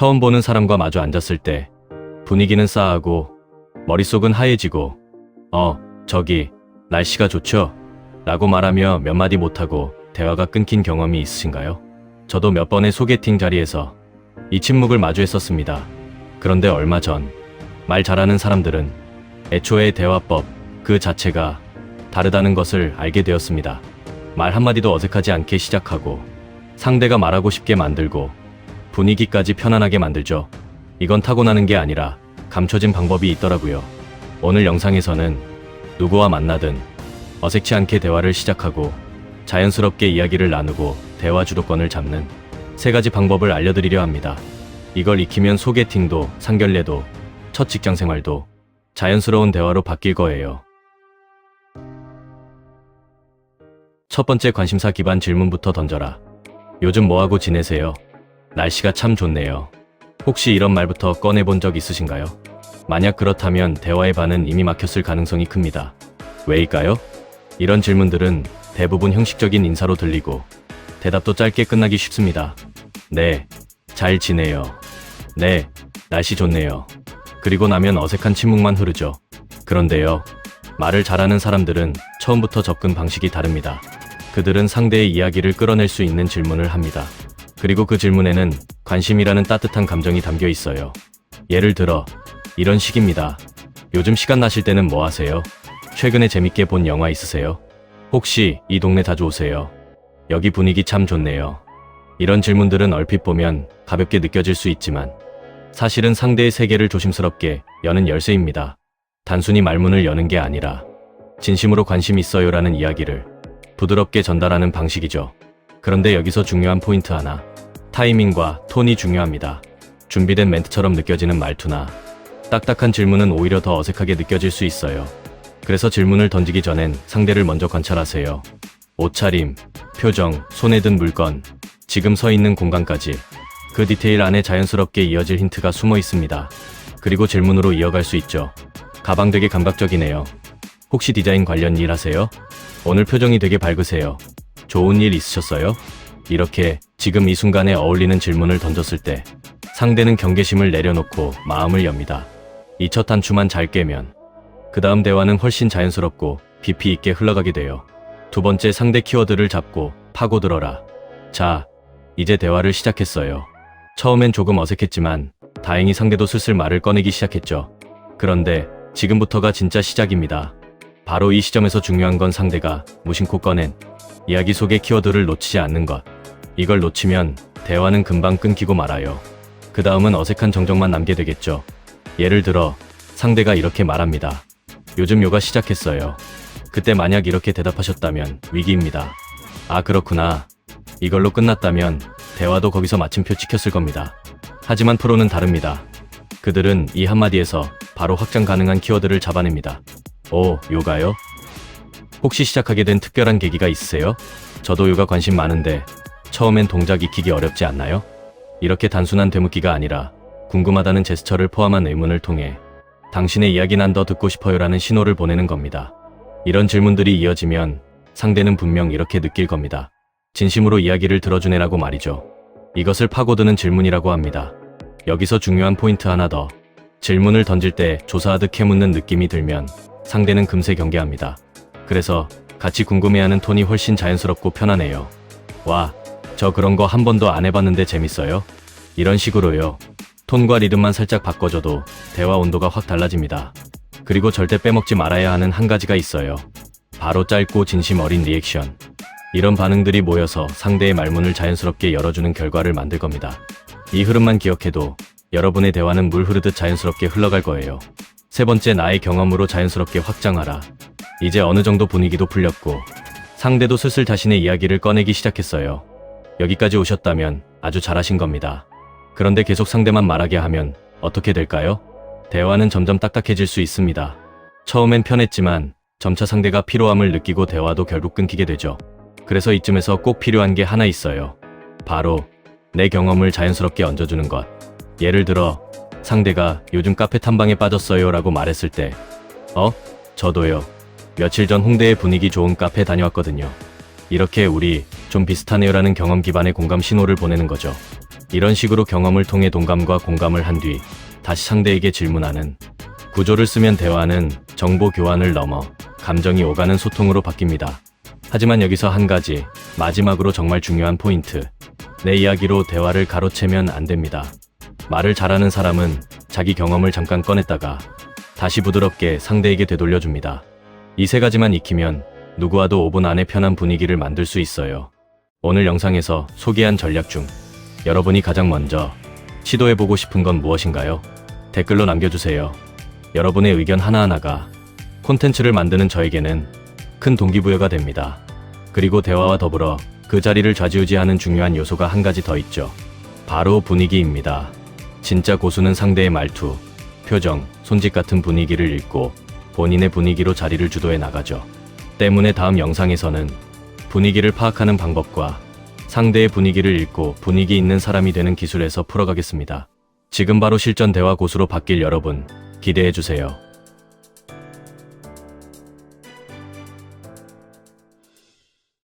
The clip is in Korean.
처음 보는 사람과 마주 앉았을 때 분위기는 싸하고 머릿속은 하얘지고 어, 저기 날씨가 좋죠? 라고 말하며 몇 마디 못하고 대화가 끊긴 경험이 있으신가요? 저도 몇 번의 소개팅 자리에서 이 침묵을 마주했었습니다. 그런데 얼마 전 말 잘하는 사람들은 애초에 대화법 그 자체가 다르다는 것을 알게 되었습니다. 말 한마디도 어색하지 않게 시작하고 상대가 말하고 싶게 만들고 분위기까지 편안하게 만들죠. 이건 타고나는 게 아니라 감춰진 방법이 있더라고요. 오늘 영상에서는 누구와 만나든 어색치 않게 대화를 시작하고 자연스럽게 이야기를 나누고 대화 주도권을 잡는 세 가지 방법을 알려드리려 합니다. 이걸 익히면 소개팅도 상견례도 첫 직장 생활도 자연스러운 대화로 바뀔 거예요. 첫 번째 관심사 기반 질문부터 던져라. 요즘 뭐하고 지내세요? 날씨가 참 좋네요. 혹시 이런 말부터 꺼내본 적 있으신가요? 만약 그렇다면 대화의 반은 이미 막혔을 가능성이 큽니다. 왜일까요? 이런 질문들은 대부분 형식적인 인사로 들리고 대답도 짧게 끝나기 쉽습니다. 네, 잘 지내요. 네, 날씨 좋네요. 그리고 나면 어색한 침묵만 흐르죠. 그런데요, 말을 잘하는 사람들은 처음부터 접근 방식이 다릅니다. 그들은 상대의 이야기를 끌어낼 수 있는 질문을 합니다. 그리고 그 질문에는 관심이라는 따뜻한 감정이 담겨 있어요. 예를 들어, 이런 식입니다. 요즘 시간 나실 때는 뭐 하세요? 최근에 재밌게 본 영화 있으세요? 혹시 이 동네 자주 오세요? 여기 분위기 참 좋네요. 이런 질문들은 얼핏 보면 가볍게 느껴질 수 있지만 사실은 상대의 세계를 조심스럽게 여는 열쇠입니다. 단순히 말문을 여는 게 아니라 진심으로 관심 있어요라는 이야기를 부드럽게 전달하는 방식이죠. 그런데 여기서 중요한 포인트 하나. 타이밍과 톤이 중요합니다. 준비된 멘트처럼 느껴지는 말투나 딱딱한 질문은 오히려 더 어색하게 느껴질 수 있어요. 그래서 질문을 던지기 전엔 상대를 먼저 관찰하세요. 옷차림, 표정, 손에 든 물건, 지금 서 있는 공간까지 그 디테일 안에 자연스럽게 이어질 힌트가 숨어 있습니다. 그리고 질문으로 이어갈 수 있죠. 가방 되게 감각적이네요. 혹시 디자인 관련 일 하세요? 오늘 표정이 되게 밝으세요. 좋은 일 있으셨어요? 이렇게 지금 이 순간에 어울리는 질문을 던졌을 때 상대는 경계심을 내려놓고 마음을 엽니다. 이첫 단추만 잘 깨면 그 다음 대화는 훨씬 자연스럽고 깊이 있게 흘러가게 돼요. 두 번째 상대 키워드를 잡고 파고들어라. 자, 이제 대화를 시작했어요. 처음엔 조금 어색했지만 다행히 상대도 슬슬 말을 꺼내기 시작했죠. 그런데 지금부터가 진짜 시작입니다. 바로 이 시점에서 중요한 건 상대가 무심코 꺼낸 이야기 속의 키워드를 놓치지 않는 것. 이걸 놓치면 대화는 금방 끊기고 말아요. 그 다음은 어색한 정적만 남게 되겠죠. 예를 들어 상대가 이렇게 말합니다. 요즘 요가 시작했어요. 그때 만약 이렇게 대답하셨다면 위기입니다. 아 그렇구나. 이걸로 끝났다면 대화도 거기서 마침표 찍혔을 겁니다. 하지만 프로는 다릅니다. 그들은 이 한마디에서 바로 확장 가능한 키워드를 잡아냅니다. 오, 요가요? 혹시 시작하게 된 특별한 계기가 있으세요? 저도 요가 관심 많은데 처음엔 동작 익히기 어렵지 않나요? 이렇게 단순한 되묻기가 아니라 궁금하다는 제스처를 포함한 의문을 통해 당신의 이야기 난 더 듣고 싶어요라는 신호를 보내는 겁니다. 이런 질문들이 이어지면 상대는 분명 이렇게 느낄 겁니다. 진심으로 이야기를 들어주네라고 말이죠. 이것을 파고드는 질문이라고 합니다. 여기서 중요한 포인트 하나 더. 질문을 던질 때 조사하듯 캐묻는 느낌이 들면 상대는 금세 경계합니다. 그래서 같이 궁금해하는 톤이 훨씬 자연스럽고 편하네요. 와, 저 그런 거 한 번도 안 해봤는데 재밌어요? 이런 식으로요. 톤과 리듬만 살짝 바꿔줘도 대화 온도가 확 달라집니다. 그리고 절대 빼먹지 말아야 하는 한 가지가 있어요. 바로 짧고 진심 어린 리액션. 이런 반응들이 모여서 상대의 말문을 자연스럽게 열어주는 결과를 만들 겁니다. 이 흐름만 기억해도 여러분의 대화는 물 흐르듯 자연스럽게 흘러갈 거예요. 세 번째 나의 경험으로 자연스럽게 확장하라. 이제 어느 정도 분위기도 풀렸고 상대도 슬슬 자신의 이야기를 꺼내기 시작했어요. 여기까지 오셨다면 아주 잘하신 겁니다. 그런데 계속 상대만 말하게 하면 어떻게 될까요? 대화는 점점 딱딱해질 수 있습니다. 처음엔 편했지만 점차 상대가 피로함을 느끼고 대화도 결국 끊기게 되죠. 그래서 이쯤에서 꼭 필요한 게 하나 있어요. 바로 내 경험을 자연스럽게 얹어주는 것. 예를 들어 상대가 요즘 카페 탐방에 빠졌어요 라고 말했을 때 어? 저도요. 며칠 전 홍대의 분위기 좋은 카페 다녀왔거든요. 이렇게 우리 좀 비슷하네요라는 경험 기반의 공감 신호를 보내는 거죠. 이런 식으로 경험을 통해 동감과 공감을 한 뒤 다시 상대에게 질문하는 구조를 쓰면 대화는 정보 교환을 넘어 감정이 오가는 소통으로 바뀝니다. 하지만 여기서 한 가지 마지막으로 정말 중요한 포인트. 내 이야기로 대화를 가로채면 안 됩니다. 말을 잘하는 사람은 자기 경험을 잠깐 꺼냈다가 다시 부드럽게 상대에게 되돌려줍니다. 이 세 가지만 익히면 누구와도 5분 안에 편한 분위기를 만들 수 있어요. 오늘 영상에서 소개한 전략 중 여러분이 가장 먼저 시도해보고 싶은 건 무엇인가요? 댓글로 남겨주세요. 여러분의 의견 하나하나가 콘텐츠를 만드는 저에게는 큰 동기부여가 됩니다. 그리고 대화와 더불어 그 자리를 좌지우지하는 중요한 요소가 한 가지 더 있죠. 바로 분위기입니다. 진짜 고수는 상대의 말투, 표정, 손짓 같은 분위기를 읽고 본인의 분위기로 자리를 주도해 나가죠. 때문에 다음 영상에서는 분위기를 파악하는 방법과 상대의 분위기를 읽고 분위기 있는 사람이 되는 기술에서 풀어가겠습니다. 지금 바로 실전 대화 고수로 바뀔 여러분, 기대해 주세요.